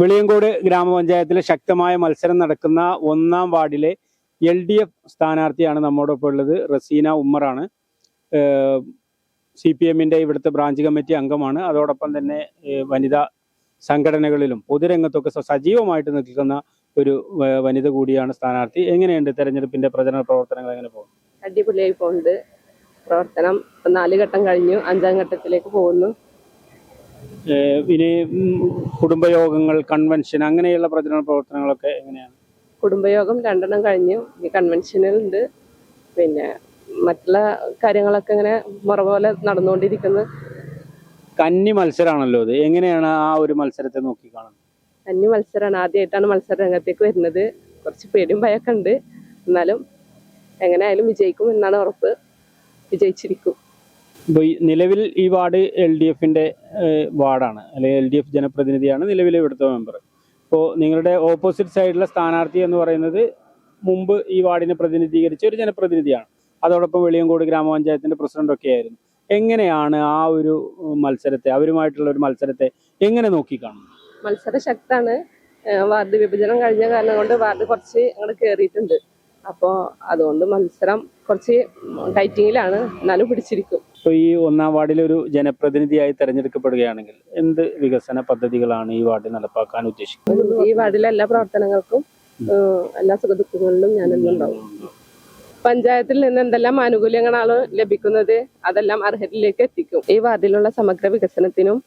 വെളിയങ്കോട് ഗ്രാമപഞ്ചായത്തിലെ ശക്തമായ മത്സരം നടക്കുന്ന ഒന്നാം വാർഡിലെ എൽ ഡി എഫ് സ്ഥാനാർത്ഥിയാണ് നമ്മോടൊപ്പം ഉള്ളത്. റസീന ഉമ്മറാണ്. സി പി എമ്മിന്റെ ഇവിടുത്തെ ബ്രാഞ്ച് കമ്മിറ്റി അംഗമാണ്. അതോടൊപ്പം തന്നെ വനിതാ സംഘടനകളിലും പൊതുരംഗത്തൊക്കെ സജീവമായിട്ട് നിൽക്കുന്ന ഒരു വനിത കൂടിയാണ് സ്ഥാനാർത്ഥി. എങ്ങനെയുണ്ട് തെരഞ്ഞെടുപ്പിന്റെ പ്രചരണ പ്രവർത്തനങ്ങൾ? എങ്ങനെ പോകുന്നു? അടിപൊളിയായി പോകുന്നുണ്ട്. പ്രവർത്തനം നാല് ഘട്ടം കഴിഞ്ഞു. അഞ്ചാം ഘട്ടത്തിലേക്ക് പോകുന്നു. ഇനി കുടുംബയോഗങ്ങൾ കൺവെൻഷൻ അങ്ങനെയുള്ള പ്രചരണ പ്രവർത്തനങ്ങളൊക്കെ എങ്ങനെയാണ്? കുടുംബയോഗം രണ്ടെണ്ണം കഴിഞ്ഞു. ഈ കൺവെൻഷനുണ്ട് പിന്നെ മറ്റുള്ള കാര്യങ്ങളൊക്കെ ഇങ്ങനെ മുറ പോലെ നടന്നുകൊണ്ടിരിക്കുന്നു. കന്നി മത്സരമാണല്ലോ ഇത്. എങ്ങനെയാണ് ആ ഒരു മത്സരത്തെ നോക്കി കാണുന്നത്? കന്നി മത്സരമാണ് ആദ്യമായിട്ടാണ് മത്സര രംഗത്തേക്ക് വരുന്നത്. കുറച്ച് പേടിയും ഭയമൊക്കെ ഉണ്ട്. എന്നാലും എങ്ങനെയായാലും വിജയിക്കും എന്നാണ് ഉറപ്പ്. വിജയിച്ചിരിക്കും. ഇപ്പോൾ ഈ നിലവിൽ ഈ വാർഡ് എൽ ഡി എഫിന്റെ വാർഡാണ് അല്ലെങ്കിൽ എൽ ഡി എഫ് ജനപ്രതിനിധിയാണ് നിലവിലെ ഇവിടുത്തെ മെമ്പർ. ഇപ്പോൾ നിങ്ങളുടെ ഓപ്പോസിറ്റ് സൈഡിലെ സ്ഥാനാർത്ഥി എന്ന് പറയുന്നത് മുമ്പ് ഈ വാർഡിനെ പ്രതിനിധീകരിച്ച ഒരു ജനപ്രതിനിധിയാണ്. അതോടൊപ്പം വെളിയങ്കോട് ഗ്രാമപഞ്ചായത്തിന്റെ പ്രസിഡന്റൊക്കെ ആയിരുന്നു. എങ്ങനെയാണ് ആ ഒരു മത്സരത്തെ അവരുമായിട്ടുള്ള ഒരു മത്സരത്തെ എങ്ങനെ നോക്കിക്കാണും മത്സര ശക്താണ് ഏഹ് വാർഡ് വിഭജനം കഴിഞ്ഞ കാരണം കൊണ്ട് വാർഡ് കുറച്ച് അങ്ങോട്ട് കയറിയിട്ടുണ്ട് അപ്പോൾ അതുകൊണ്ട് മത്സരം കുറച്ച് ടൈറ്റിങ്ങിലാണ് എന്നാലും പിടിച്ചിരിക്കും. ഇപ്പോൾ ഈ ഒന്നാം വാർഡിലെ ഒരു ജനപ്രതിനിധിയായി തെരഞ്ഞെടുക്കപ്പെടുകയാണെങ്കിൽ എന്ത് വികസന പദ്ധതികളാണ് ഈ വാർഡിൽ നടപ്പാക്കാൻ ഉദ്ദേശിക്കുന്നത്? ഈ വാർഡിലെ എല്ലാ പ്രവർത്തനങ്ങൾക്കും എല്ലാ സുഖദുഃഖങ്ങളിലും ഞാൻ ഉണ്ടാവും പഞ്ചായത്തിൽ നിന്ന് എന്തെല്ലാം ആനുകൂല്യങ്ങളാണ് ലഭിക്കുന്നത് അതെല്ലാം അർഹരിലേക്ക് എത്തിക്കും. ഈ വാർഡിലുള്ള സമഗ്ര വികസനത്തിനും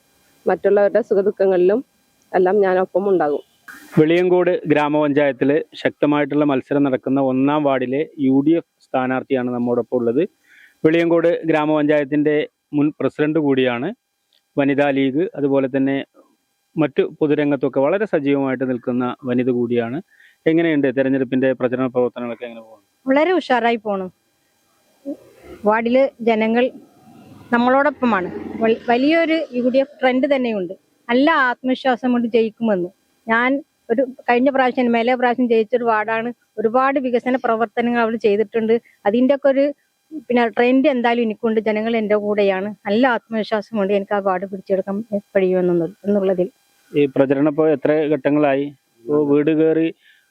മറ്റുള്ളവരുടെ സുഖദുഃഖങ്ങളിലും എല്ലാം ഞാനൊപ്പം ഉണ്ടാകും. വെളിയങ്കോട് ഗ്രാമപഞ്ചായത്തിൽ ശക്തമായിട്ടുള്ള മത്സരം നടക്കുന്ന ഒന്നാം വാർഡിലെ യു ഡി എഫ് സ്ഥാനാർത്ഥിയാണ് നമ്മോടൊപ്പം ഉള്ളത്. വെളിയങ്കോട് ഗ്രാമപഞ്ചായത്തിന്റെ മുൻ പ്രസിഡന്റ് കൂടിയാണ് വനിതാ ലീഗ്. അതുപോലെ തന്നെ മറ്റു പൊതുരംഗത്തൊക്കെ വളരെ സജീവമായിട്ട് നിൽക്കുന്ന വനിത കൂടിയാണ്. എങ്ങനെയുണ്ട് തെരഞ്ഞെടുപ്പിന്റെ പ്രചരണ പ്രവർത്തനങ്ങളൊക്കെ എങ്ങനെ പോകുന്നു? വളരെ ഉഷാറായി പോണു. വാർഡിൽ ജനങ്ങൾ നമ്മളോടൊപ്പമാണ്. വലിയൊരു യു ഡി എഫ് ട്രെൻഡ് തന്നെയുണ്ട്. നല്ല ആത്മവിശ്വാസം കൊണ്ട് ജയിക്കുമെന്ന്. ഞാൻ ഒരു കഴിഞ്ഞ പ്രാവശ്യം മേലെ പ്രാവശ്യം ജയിച്ചൊരു വാർഡാണ് ഒരുപാട് വികസന പ്രവർത്തനങ്ങൾ അവർ ചെയ്തിട്ടുണ്ട്. അതിന്റെ ഒക്കെ ഒരു പിന്നെ ട്രെൻഡ് എന്തായാലും എനിക്കുണ്ട് ജനങ്ങൾ എന്റെ കൂടെയാണ്. നല്ല ആത്മവിശ്വാസം കൊണ്ട് എനിക്ക് ആ വാർഡ് പിടിച്ചെടുക്കാൻ കഴിയുമെന്നു എന്നുള്ളതിൽ. ഈ പ്രചരണം ഇപ്പോൾ എത്ര ഘട്ടങ്ങളായി? വീട് കയറി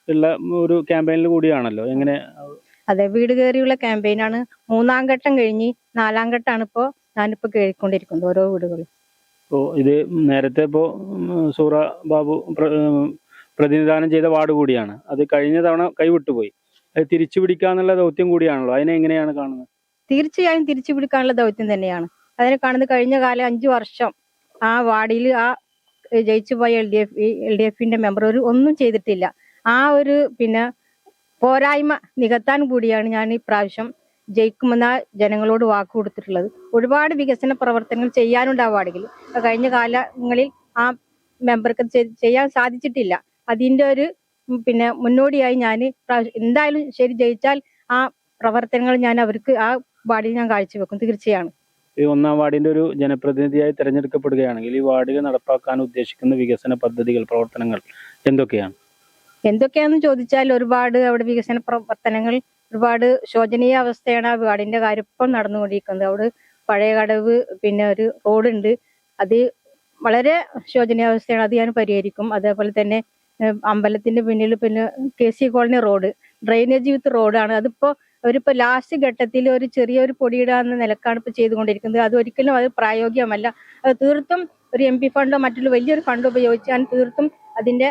ഉള്ള ഒരു ക്യാമ്പയിനിൽ കൂടിയാണല്ലോ. എങ്ങനെ? അതെ വീട് കയറിയുള്ള ക്യാമ്പയിനാണ് മൂന്നാം ഘട്ടം കഴിഞ്ഞ് നാലാം ഘട്ടമാണ് ഇപ്പോൾ ഞാനിപ്പോൾ കേറിക്കൊണ്ടിരിക്കുന്നത് ഓരോ വീടുകളും ഇപ്പോൾ ഇത് നേരത്തെ ഇപ്പോ സൂറ ബാബു പ്രതിനിധാനം ചെയ്ത വാർഡ് കൂടിയാണ്. അത് കഴിഞ്ഞ തവണ കൈവിട്ടുപോയി. തിരിച്ചു പിടിക്കാന്നുള്ള ദൗത്യം കൂടിയാണല്ലോ. അതിനെ എങ്ങനെയാണ് കാണുന്നത്? തീർച്ചയായും തിരിച്ചു പിടിക്കാനുള്ള ദൗത്യം തന്നെയാണ്. അതിനെ കാണുന്നത് കഴിഞ്ഞ കാലം അഞ്ചു വർഷം ആ വാർഡിൽ ആ ജയിച്ചു പോയ L D F L D എഫിന്റെ മെമ്പർ ഒരു ഒന്നും ചെയ്തിട്ടില്ല. ആ ഒരു പിന്നെ പോരായ്മ നികത്താൻ കൂടിയാണ് ഞാൻ ഈ പ്രാവശ്യം ജയിക്കുമെന്ന ജനങ്ങളോട് വാക്ക് കൊടുത്തിട്ടുള്ളത്. ഒരുപാട് വികസന പ്രവർത്തനങ്ങൾ ചെയ്യാനുണ്ട് ആ വാർഡിൽ. കഴിഞ്ഞ കാലങ്ങളിൽ ആ മെമ്പർക്ക് ചെയ്യാൻ സാധിച്ചിട്ടില്ല. അതിന്റെ ഒരു പിന്നെ മുന്നോടിയായി ഞാൻ എന്തായാലും ശരി ജയിച്ചാൽ ആ പ്രവർത്തനങ്ങൾ ഞാൻ അവർക്ക് ആ വാർഡിൽ ഞാൻ കാഴ്ചവെക്കും തീർച്ചയാണ്. ഈ ഒന്നാം വാർഡിന്റെ ഒരു ജനപ്രതിനിധിയായി തിരഞ്ഞെടുക്കപ്പെടുകയാണെങ്കിൽ ഈ വാർഡിൽ നടപ്പാക്കാൻ ഉദ്ദേശിക്കുന്ന വികസന പദ്ധതികൾ പ്രവർത്തനങ്ങൾ എന്തൊക്കെയാണ്? എന്തൊക്കെയാന്ന് ചോദിച്ചാൽ ഒരുപാട് അവിടെ വികസന പ്രവർത്തനങ്ങൾ ഒരുപാട് ശോചനീയ അവസ്ഥയാണ് ആ വാർഡിന്റെ കാര്യം ഇപ്പം നടന്നുകൊണ്ടിരിക്കുന്നത്. അവിടെ പഴയ കടവ് പിന്നെ ഒരു റോഡുണ്ട്. അത് വളരെ ശോചനീയാവസ്ഥയാണ് അത് ഞാൻ പരിഹരിക്കും. അതേപോലെ തന്നെ അമ്പലത്തിന്റെ പിന്നിൽ പിന്നെ K C colony road drainage with റോഡാണ്. അതിപ്പോ അവരിപ്പോ ലാസ്റ്റ് ഘട്ടത്തിൽ ഒരു ചെറിയൊരു പൊടിയിടാന്ന നിലക്കാണ് ഇപ്പൊ ചെയ്തുകൊണ്ടിരിക്കുന്നത്. അത് ഒരിക്കലും അത് പ്രായോഗികമല്ല. അത് തീർത്തും ഒരു എം പി ഫണ്ടോ മറ്റുള്ള വലിയൊരു ഫണ്ട് ഉപയോഗിച്ച് ഞാൻ തീർത്തും അതിന്റെ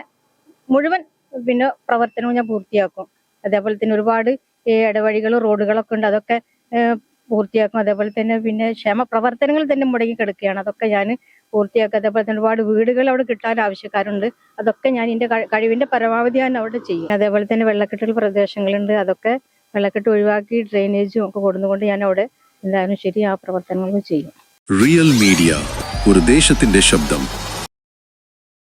മുഴുവൻ പിന്നെ പ്രവർത്തനവും ഞാൻ പൂർത്തിയാക്കും. അതേപോലെ തന്നെ ഒരുപാട് ഇടവഴികളും റോഡുകളൊക്കെ ഉണ്ട്. അതൊക്കെ പൂർത്തിയാക്കും. അതേപോലെ തന്നെ പിന്നെ ക്ഷേമ പ്രവർത്തനങ്ങൾ തന്നെ മുടങ്ങി കിടക്കുകയാണ്. അതൊക്കെ ഞാൻ പൂർത്തിയാക്കും പോലെ തന്നെ ഒരുപാട് വീടുകൾ അവിടെ കിട്ടാൻ ആവശ്യക്കാരുണ്ട്. അതൊക്കെ ഞാൻ എന്റെ കഴിവിന്റെ പരമാവധി ഞാൻ അവിടെ ചെയ്യും. അതേപോലെ തന്നെ വെള്ളക്കെട്ടുള്ള പ്രദേശങ്ങളുണ്ട്. അതൊക്കെ വെള്ളക്കെട്ട് ഒഴിവാക്കി ഡ്രെയിനേജും ഒക്കെ കൊടുന്നുകൊണ്ട് ഞാൻ അവിടെ എന്തായാലും ശരി ആ പ്രവർത്തനങ്ങൾ ചെയ്യും. റിയൽ മീഡിയ ഒരു ദേശത്തിന്റെ ശബ്ദം.